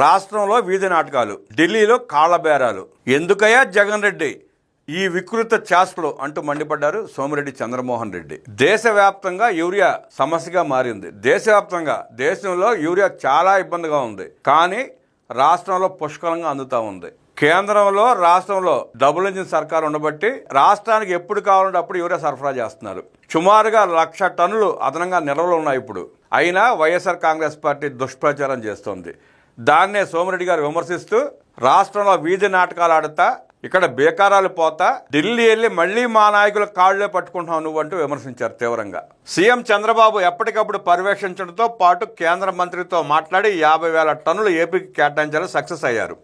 రాష్ట్రంలో వీధి నాటకాలు ఢిల్లీలో కాళ్ళ బేరాలు ఎందుకయ్యా జగన్ రెడ్డి? ఈ వికృత చేష్టలు అంటూ మండిపడ్డారు సోమిరెడ్డి చంద్రమోహన్ రెడ్డి. దేశవ్యాప్తంగా యూరియా సమస్యగా మారింది. దేశవ్యాప్తంగా దేశంలో యూరియా చాలా ఇబ్బందిగా ఉంది. కానీ రాష్ట్రంలో పుష్కలంగా అందుతా ఉంది. కేంద్రంలో రాష్ట్రంలో డబుల్ ఇంజిన్ సర్కార్ ఉండబట్టి రాష్ట్రానికి ఎప్పుడు కావాలంటే అప్పుడు యూరియా సరఫరా చేస్తున్నారు. సుమారుగా లక్ష టన్నులు అదనంగా నిల్వలు ఉన్నాయి ఇప్పుడు. అయినా వైఎస్ఆర్ కాంగ్రెస్ పార్టీ దుష్ప్రచారం చేస్తోంది. దాన్నే సోమిరెడ్డి గారు విమర్శిస్తూ రాష్ట్రంలో వీధి నాటకాలు ఆడుతా ఇక్కడ బేకారాలు పోతా ఢిల్లీ వెళ్ళి మళ్ళీ మా నాయకుల కాళ్ళే పట్టుకుంటున్నావు నువ్వు అంటూ విమర్శించారు తీవ్రంగా. సీఎం చంద్రబాబు ఎప్పటికప్పుడు పర్యవేక్షించడంతో పాటు కేంద్ర మంత్రితో మాట్లాడి యాభై వేల టన్నులు ఏపీకి కేటాయించాలని సక్సెస్ అయ్యారు.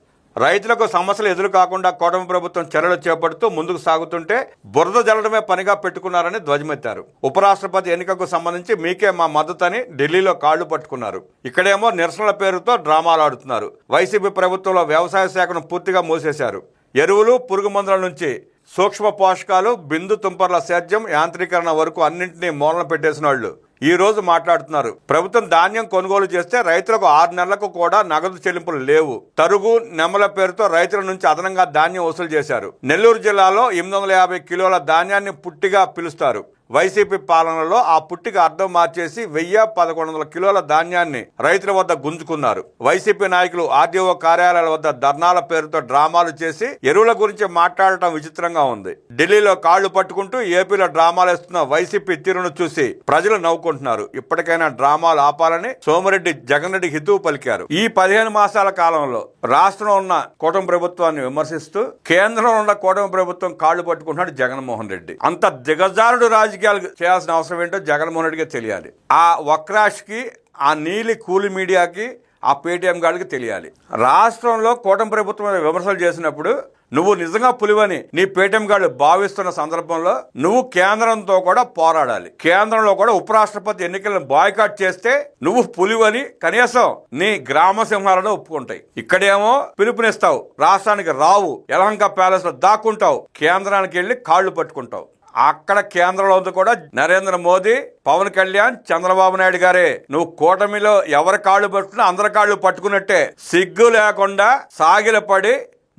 రైతులకు సమస్యలు ఎదురు కాకుండా కూటమి ప్రభుత్వం చర్యలు చేపడుతూ ముందుకు సాగుతుంటే బురద జల్లడమే పనిగా పెట్టుకున్నారని ధ్వజమెత్తారు. ఉపరాష్ట్రపతి ఎన్నికకు సంబంధించి మీకే మా మద్దతని ఢిల్లీలో కాళ్ళు పట్టుకున్నారు. ఇక్కడేమో నిరసనల పేరుతో డ్రామాలు ఆడుతున్నారు వైసీపీ ప్రభుత్వంలో వ్యవసాయ శాఖను పూర్తిగా మూసేశారు. ఎరువులు పురుగు మందుల నుంచి సూక్ష్మ పోషకాలు బిందు తుంపర్ల సేద్యం యాంత్రీకరణ వరకు అన్నింటినీ మూలన పెట్టేసిన వాళ్ళు. ఈ రోజు మాట్లాడుతున్నారు. ప్రభుత్వం ధాన్యం కొనుగోలు చేస్తే రైతులకు ఆరు నెలలకు కూడా నగదు చెల్లింపులు లేవు. తరుగు నెమల పేరుతో రైతుల నుంచి అదనంగా ధాన్యం వసూలు చేశారు. నెల్లూరు జిల్లాలో ఎనిమిది వందల యాభై కిలోల ధాన్యాన్ని పుట్టిగా పిలుస్తారు. వైసీపీ పాలనలో ఆ పుట్టికి అర్థం మార్చేసి వెయ్యి పదకొండు వందల కిలోల ధాన్యాన్ని రైతుల వద్ద గుంజుకున్నారు. వైసీపీ నాయకులు ఆర్డీఓ కార్యాలయాల వద్ద ధర్నాల పేరుతో డ్రామాలు చేసి ఎరువుల గురించి మాట్లాడటం విచిత్రంగా ఉంది. ఢిల్లీలో కాళ్ళు పట్టుకుంటూ ఏపీలో డ్రామాలు వేస్తున్న వైసీపీ తీరును చూసి ప్రజలు నవ్వుకుంటున్నారు. ఇప్పటికైనా డ్రామాలు ఆపాలని సోమిరెడ్డి జగన్ రెడ్డి హితువు పలికారు. ఈ పదిహేను మాసాల కాలంలో రాష్ట్రంలో ఉన్న కూటమి ప్రభుత్వాన్ని విమర్శిస్తూ కేంద్రంలో ఉన్న కూటమి ప్రభుత్వం కాళ్ళు పట్టుకుంటున్నాడు జగన్మోహన్ రెడ్డి. అంత దిగజారుడు రాజకీయాలు చేయాల్సిన అవసరం ఏంటో జగన్మోహన్ రెడ్డికి తెలియాలి. ఆ వక్రాష్కి ఆ నీలి కూలి మీడియాకి ఆ పేటీఎం గాడికి తెలియాలి. రాష్ట్రంలో కూటమి ప్రభుత్వం విమర్శలు చేసినప్పుడు నువ్వు నిజంగా పులివని నీ పేటీఎం గాడు భావిస్తున్న సందర్భంలో నువ్వు కేంద్రంతో కూడా పోరాడాలి. కేంద్రంలో కూడా ఉపరాష్ట్రపతి ఎన్నికలను బాయ్కాట్ చేస్తే నువ్వు పులివని కనీసం నీ గ్రామ సింహాలను ఒప్పుకుంటాయి. ఇక్కడేమో పిలుపునిస్తావు రాష్ట్రానికి రావు యలహంక ప్యాలెస్లో దాక్కుంటావు కేంద్రానికి వెళ్ళి కాళ్ళు పట్టుకుంటావు. అక్కడ కేంద్రంలో కూడా నరేంద్ర మోదీ పవన్ కళ్యాణ్ చంద్రబాబు నాయుడు గారే. నువ్వు కూటమిలో ఎవరి కాళ్ళు పట్టుకున్నా అందరి కాళ్ళు పట్టుకున్నట్టే సిగ్గు లేకుండా సాగిలపడి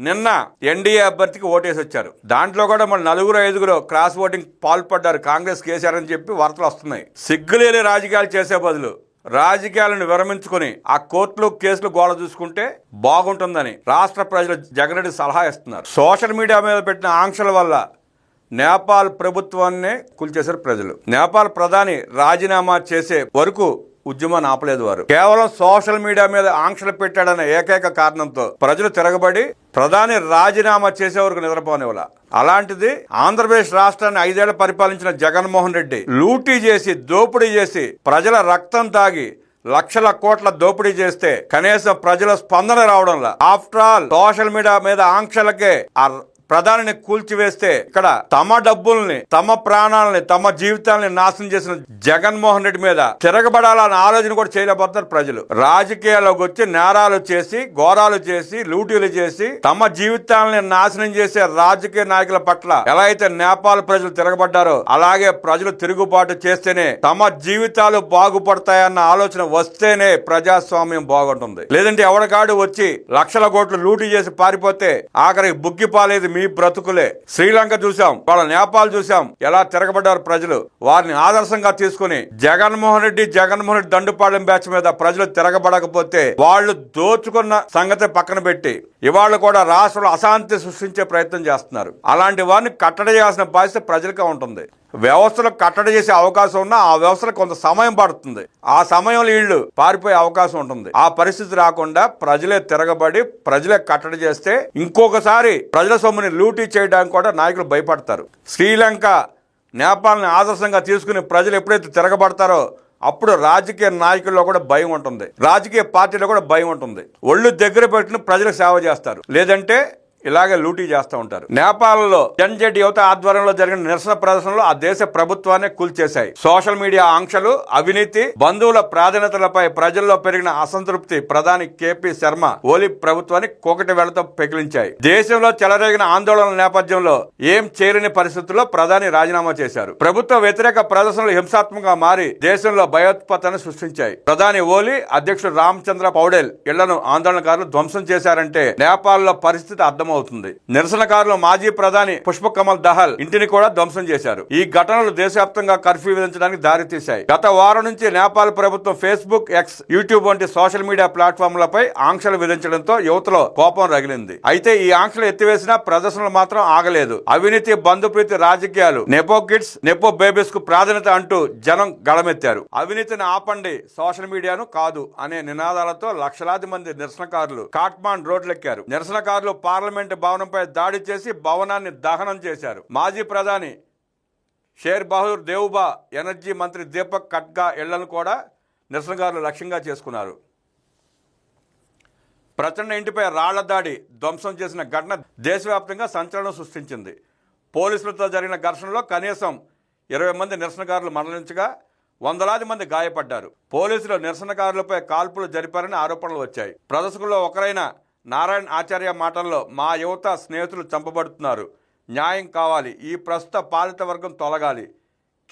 నిన్న ఎన్డీఏ అభ్యర్థికి ఓటేసి వచ్చారు. దాంట్లో కూడా మన నలుగురు ఐదుగురు క్రాస్ ఓటింగ్ పాల్పడ్డారు. కాంగ్రెస్ కేసీఆర్ చెప్పి వార్తలు వస్తున్నాయి. సిగ్గులేని రాజకీయాలు చేసే బదులు రాజకీయాలను విరమించుకొని ఆ కోర్టులు కేసులు గోడ చూసుకుంటే బాగుంటుందని రాష్ట్ర ప్రజలు జగన్ సలహా ఇస్తున్నారు. సోషల్ మీడియా మీద పెట్టిన ఆంక్షల వల్ల నేపాల్ ప్రభుత్వాన్ని కూల్చేశారు ప్రజలు. నేపాల్ ప్రధాని రాజీనామా చేసే వరకు ఉద్యమాన్ని ఆపలేదు వారు. కేవలం సోషల్ మీడియా మీద ఆంక్షలు పెట్టాడన్న ఏకైక కారణంతో ప్రజలు తిరగబడి ప్రధాని రాజీనామా చేసే వరకు నిద్రపోనివ్వాల. అలాంటిది ఆంధ్రప్రదేశ్ రాష్ట్రాన్ని ఐదేళ్ళ పరిపాలించిన జగన్మోహన్ రెడ్డి లూటీ చేసి దోపిడీ చేసి ప్రజల రక్తం తాగి లక్షల కోట్ల దోపిడీ చేస్తే కనీసం ప్రజల స్పందన రావడంలా. ఆఫ్టర్ ఆల్ సోషల్ మీడియా మీద ఆంక్షలకే ఆ ప్రధానిని కూల్చివేస్తే ఇక్కడ తమ డబ్బుల్ని తమ ప్రాణాలని తమ జీవితాలని నాశనం చేసిన జగన్మోహన్ రెడ్డి మీద తిరగబడాలన్న ఆలోచన కూడా చేయలేకపోతున్నారు ప్రజలు. రాజకీయాల్లోకి వచ్చి నేరాలు చేసి ఘోరాలు చేసి లూటీలు చేసి తమ జీవితాలని నాశనం చేసే రాజకీయ నాయకుల పట్ల ఎలా అయితే నేపాల్ ప్రజలు తిరగబడ్డారో అలాగే ప్రజలు తిరుగుబాటు చేస్తేనే తమ జీవితాలు బాగుపడతాయన్న ఆలోచన వస్తేనే ప్రజాస్వామ్యం బాగుంటుంది. లేదంటే ఎవడకాడు వచ్చి లక్షల కోట్లు లూటీ చేసి పారిపోతే ఆఖరికి బుగ్గి పాలేదు మీ బ్రతుకులే. శ్రీలంక చూసాం వాళ్ళ నేపాల్ చూసాం ఎలా తిరగబడ్డారు ప్రజలు. వారిని ఆదర్శంగా తీసుకుని జగన్మోహన్ రెడ్డి జగన్మోహన్ రెడ్డి దండుపాళెం బ్యాచ్ మీద ప్రజలు తిరగబడకపోతే వాళ్ళు దోచుకున్న సంగతి పక్కన పెట్టి ఇవాళ కూడా రాష్ట్రంలో అశాంతి సృష్టించే ప్రయత్నం చేస్తున్నారు. అలాంటి వారిని కట్టడి చేయాల్సిన బాధ్యత ప్రజలకే ఉంటుంది. వ్యవస్థలు కట్టడి చేసే అవకాశం ఉన్నా ఆ వ్యవస్థలో కొంత సమయం పడుతుంది. ఆ సమయంలో వీళ్ళు పారిపోయే అవకాశం ఉంటుంది. ఆ పరిస్థితి రాకుండా ప్రజలే తిరగబడి ప్రజలే కట్టడి చేస్తే ఇంకొకసారి ప్రజల సొమ్ముని లూటీ చేయడానికి కూడా నాయకులు భయపడతారు. శ్రీలంక నేపాల్ని ఆదర్శంగా తీసుకుని ప్రజలు ఎప్పుడైతే తిరగబడతారో అప్పుడు రాజకీయ నాయకుల్లో కూడా భయం ఉంటుంది. రాజకీయ పార్టీలో కూడా భయం ఉంటుంది. ఒళ్ళు దగ్గర పెట్టుకుని ప్రజలకు సేవ చేస్తారు. లేదంటే ఇలాగే లూటీ చేస్తూ ఉంటారు. నేపాల్లో జన్జెడ్ యువత ఆధ్వర్యంలో జరిగిన నిరసన ప్రదర్శనలు ఆ దేశ ప్రభుత్వాన్ని కూల్చేశాయి. సోషల్ మీడియా ఆంక్షలు అవినీతి బంధువుల ప్రాధాన్యతలపై ప్రజల్లో పెరిగిన అసంతృప్తి ప్రధాని కేపీ శర్మ ఓలీ ప్రభుత్వాన్ని కోకటి వేళతో పెకిలించాయి. దేశంలో చెలరేగిన ఆందోళనల నేపథ్యంలో ఏం చేయలేని పరిస్థితుల్లో ప్రధాని రాజీనామా చేశారు. ప్రభుత్వ వ్యతిరేక ప్రదర్శనలు హింసాత్మకంగా మారి దేశంలో భయోత్పత్తాన్ని సృష్టించాయి. ప్రధాని ఓలీ అధ్యక్షుడు రామచంద్ర పౌడేల్ ఇళ్ళను ఆందోళనకారులు ధ్వంసం చేశారంటే నేపాల్లో పరిస్థితి అర్థం ప్రారంభమవుతుంది. నిరసనకారులు మాజీ ప్రధాని పుష్పకమల్ దహల్ ఇంటిని కూడా ధ్వంసం చేశారు. ఈ ఘటనలు దేశవ్యాప్తంగా కర్ఫ్యూ విధించడానికి దారితీశాయి. గత వారం నుంచి నేపాల్ ప్రభుత్వం ఫేస్బుక్ ఎక్స్ యూట్యూబ్ వంటి సోషల్ మీడియా ప్లాట్ఫామ్లపై ఆంక్షలు విధించడంతో యువతలో కోపం రగిలింది. అయితే ఈ ఆంక్షలు ఎత్తివేసినా ప్రదర్శనలు మాత్రం ఆగలేదు. అవినీతి బంధుప్రీతి రాజకీయాలు నెపో కిడ్స్ నెపో బేబీస్కు ప్రాధాన్యత అంటూ జనం గళమెత్తారు. అవినీతిని ఆపండి సోషల్ మీడియాను కాదు అనే నినాదాలతో లక్షలాది మంది నిరసనకారులు కాట్మాండ్ రోడ్లెక్కారు. నిరసనకారులు పార్లమెంట్ భవనంపై దాడి చేసి భవనాన్ని దహనం చేశారు. మాజీ ప్రధాని షేర్ బహదూర్ దేవుబా ఎనర్జీ మంత్రి దీపక్ కట్గా ఇళ్ళను కూడా నిరసనకారులు లక్ష్యంగా చేసుకున్నారు. ప్రచండ ఇంటిపై రాళ్ళ దాడి ధ్వంసం చేసిన ఘటన దేశవ్యాప్తంగా సంచలనం సృష్టించింది. పోలీసులతో జరిగిన ఘర్షణలో కనీసం ఇరవై మంది నిరసనకారులు మరణించగా వందలాది మంది గాయపడ్డారు. పోలీసులు నిరసనకారులపై కాల్పులు జరిపారని ఆరోపణలు వచ్చాయి. ప్రదర్శకుల్లో ఒకరైన నారాయణ్ ఆచార్య మాటల్లో మా యువత స్నేహితులు చంపబడుతున్నారు. న్యాయం కావాలి. ఈ ప్రస్తుత పాలిత వర్గం తొలగాలి.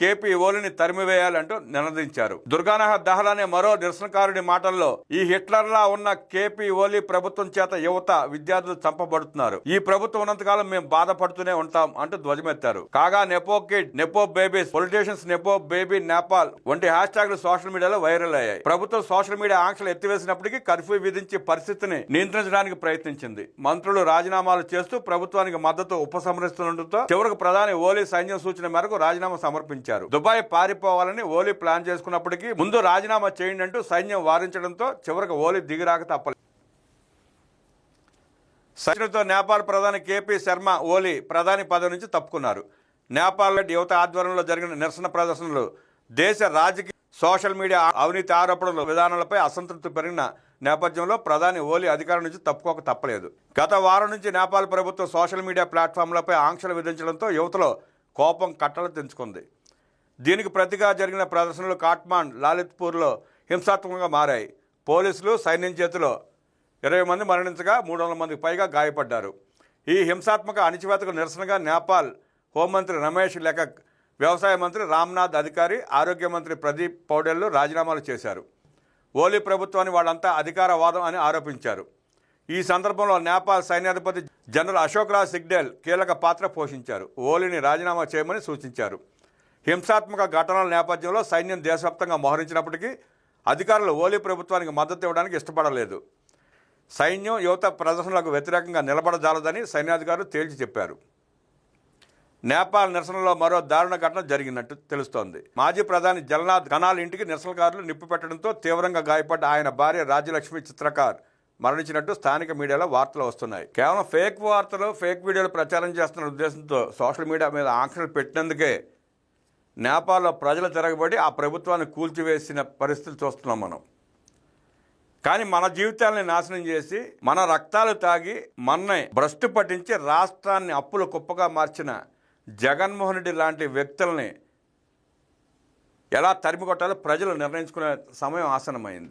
కేపీఓలని తరిమివేయాలంటూ నినదించారు. దుర్గానహర్ దహల్ అనే మరో నిరసనకారుడి మాటల్లో ఈ హిట్లర్లా ఉన్న కేపీఓలి ప్రభుత్వం చేత యువత విద్యార్థులు చంపబడుతున్నారు. ఈ ప్రభుత్వం ఉన్నంతకాలం మేము బాధపడుతూనే ఉంటాం అంటూ ధ్వజమెత్తారు. కాగా nepo kid nepo babies politicians nepo baby Nepal వంటి హ్యాష్ ట్యాగ్లు సోషల్ మీడియాలో వైరల్ అయ్యాయి. ప్రభుత్వం సోషల్ మీడియా ఆంక్షలు ఎత్తివేసినప్పటికీ కర్ఫ్యూ విధించి పరిస్థితిని నియంత్రించడానికి ప్రయత్నించింది. మంత్రులు రాజీనామాలు చేస్తూ ప్రభుత్వానికి మద్దతు ఉపసంహరిస్తుండటంతో చివరకు ప్రధాని ఓలీ సైన్యం సూచన మేరకు రాజీనామా సమర్పించారు. దుబాయ్ పారిపోవాలని ఓలీ ప్లాన్ చేసుకున్నప్పటికీ ముందు రాజీనామా చేయండి అంటూ సైన్యం వారించడంతో చివరికి ఓలీ దిగిరాక తప్పలేదు. సైన్యంతో నేపాల్ ప్రధాని కేపీ శర్మ ఓలీ ప్రధాని పదవి నుంచి తప్పుకున్నారు. నేపాల్ యువత ఆధ్వర్యంలో జరిగిన నిరసన ప్రదర్శనలు దేశ రాజకీయ సోషల్ మీడియా అవినీతి ఆరోపణల విధానాలపై అసంతృప్తి పెరిగిన నేపథ్యంలో ప్రధాని ఓలీ అధికారం నుంచి తప్పుకోక తప్పలేదు. గత వారం నుంచి నేపాల్ ప్రభుత్వం సోషల్ మీడియా ప్లాట్ఫామ్లపై ఆంక్షలు విధించడంతో యువతలో కోపం కట్టలు తెంచుకుంది. దీనికి ప్రతిగా జరిగిన ప్రదర్శనలు కాట్మాండ్ లాలిత్పూర్లో హింసాత్మకంగా మారాయి. పోలీసులు సైన్యం చేతిలో ఇరవై మంది మరణించగా మూడు వందల మందికి పైగా గాయపడ్డారు. ఈ హింసాత్మక అణిచివేతకు నిరసనగా నేపాల్ హోంమంత్రి రమేష్ లెకక్ వ్యవసాయ మంత్రి రామ్నాథ్ అధికారి ఆరోగ్య మంత్రి ప్రదీప్ పౌడెల్లు రాజీనామాలు చేశారు. ఓలీ ప్రభుత్వాన్ని వాళ్ళంతా అధికారవాదం అని ఆరోపించారు. ఈ సందర్భంలో నేపాల్ సైన్యాధిపతి జనరల్ అశోక్ రాజ్ సిగ్డేల్ కీలక పాత్ర పోషించారు. ఓలీని రాజీనామా చేయమని సూచించారు. హింసాత్మక ఘటనల నేపథ్యంలో సైన్యం దేశవ్యాప్తంగా మోహరించినప్పటికీ అధికారులు ఓలీ ప్రభుత్వానికి మద్దతు ఇవ్వడానికి ఇష్టపడలేదు. సైన్యం యువత ప్రదర్శనలకు వ్యతిరేకంగా నిలబడజాలదని సైన్యాధికారులు తేల్చి చెప్పారు. నేపాల్ నిరసనలో మరో దారుణ ఘటన జరిగినట్టు తెలుస్తోంది. మాజీ ప్రధాని జలనాథ్ ఘనాల్ ఇంటికి నిరసనకారులు నిప్పు పెట్టడంతో తీవ్రంగా గాయపడ్డ ఆయన భార్య రాజ్యలక్ష్మి చిత్రకార్ మరణించినట్టు స్థానిక మీడియాలో వార్తలు వస్తున్నాయి. కేవలం ఫేక్ వార్తలు ఫేక్ వీడియోలు ప్రచారం చేస్తున్న ఉద్దేశంతో సోషల్ మీడియా మీద ఆంక్షలు పెట్టినందుకే నేపాల్లో ప్రజలు తిరగబడి ఆ ప్రభుత్వాన్ని కూల్చివేసిన పరిస్థితి చూస్తున్నాం మనం. కానీ మన జీవితాలని నాశనం చేసి మన రక్తాలు తాగి మన్నే భ్రష్టు పట్టించి రాష్ట్రాన్ని అప్పుల కుప్పగా మార్చిన జగన్మోహన్ రెడ్డి లాంటి వ్యక్తుల్ని ఎలా తరిమి కొట్టాలో ప్రజలు నిర్ణయించుకునే సమయం ఆసనమైంది